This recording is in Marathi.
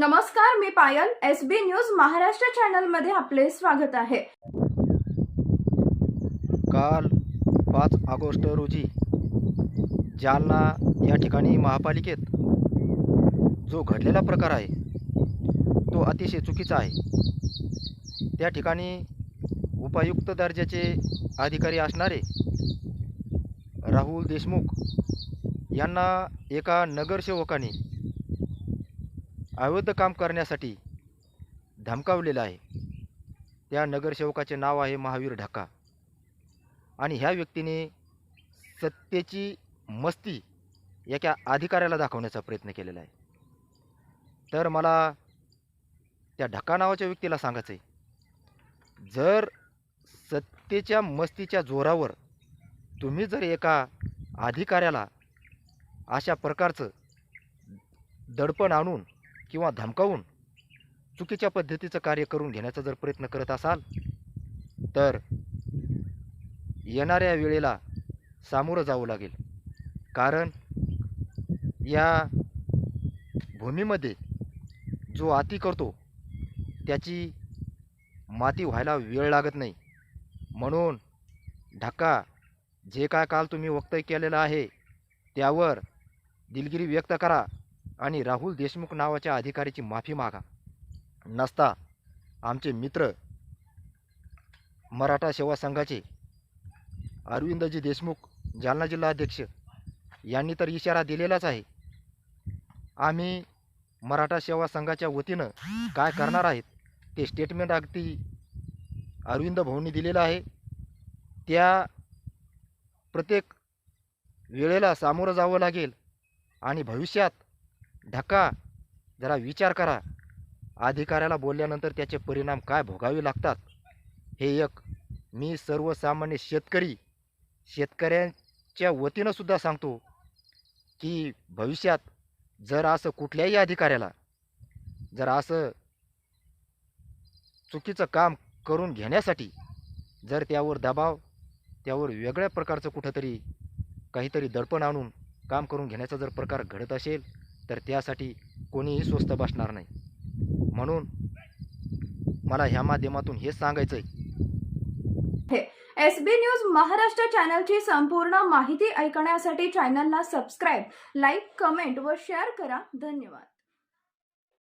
नमस्कार मी Payal S B news Maharashtra चॅनलमध्ये आपले स्वागत आहे. काल पाच ऑगस्ट रोजी जालना या ठिकाणी महापालिकेत जो घडलेला प्रकार आहे तो अतिशय चुकीचा आहे. त्या ठिकाणी उपायुक्त दर्जाचे अधिकारी असणारे राहुल देशमुख यांना एका नगरसेवकाने अवैध काम करण्यासाठी धमकावलेलं आहे. त्या नगरसेवकाचे नाव आहे महावीर ढाका. आणि ह्या व्यक्तीने सत्तेची मस्ती एका अधिकाऱ्याला दाखवण्याचा प्रयत्न केलेला आहे. तर मला त्या ढका नावाच्या व्यक्तीला सांगायचं आहे जर सत्तेच्या मस्तीच्या जोरावर तुम्ही जर एका अधिकाऱ्याला अशा प्रकारचं दडपण आणून किंवा धमकावून चुकीच्या पद्धतीचं कार्य करून घेण्याचा जर प्रयत्न करत असाल तर येणाऱ्या वेळेला सामोरं जावं लागेल. कारण या भूमीमध्ये जो आती करतो त्याची माती व्हायला वेळ लागत नाही. म्हणून ढक्का जे काय काल तुम्ही वक्तव्य केलेलं आहे त्यावर दिलगिरी व्यक्त करा. आणि राहुल देशमुख नावाच्या अधिकाऱ्याची माफी मागा. नसता आमचे मित्र मराठा सेवा संघाचे अरविंदजी देशमुख जालना जिल्हाध्यक्ष यांनी तर इशारा दिलेलाच आहे. आम्ही मराठा सेवा संघाच्या वतीनं काय करणार आहेत ते स्टेटमेंट अगदी अरविंद भाऊंनी दिलेलं आहे. त्या प्रत्येक वेळेला सामोरं जावं लागेल आणि भविष्यात ढका जरा विचार करा. अधिकाऱ्याला बोलल्यानंतर त्याचे परिणाम काय भोगावे लागतात? हे एक मी सर्वसामान्य शेतकरी शेतकऱ्यांच्या वतीनं सुद्धा सांगतो की भविष्यात जर असं कुठल्याही अधिकाऱ्याला जर असं चुकीचं काम करून घेण्यासाठी जर त्यावर दबाव त्यावर वेगळ्या प्रकारचं कुठंतरी काहीतरी दडपण आणून काम करून घेण्याचा जर प्रकार घडत असेल तर त्यासाठी कोणीही स्वस्त बसणार नाही. म्हणून मला ह्या माध्यमातून हे सांगायचं आहे एस बी न्यूज महाराष्ट्र चॅनलची संपूर्ण माहिती ऐकण्यासाठी चॅनलला सबस्क्राईब लाईक कमेंट व शेअर करा. धन्यवाद.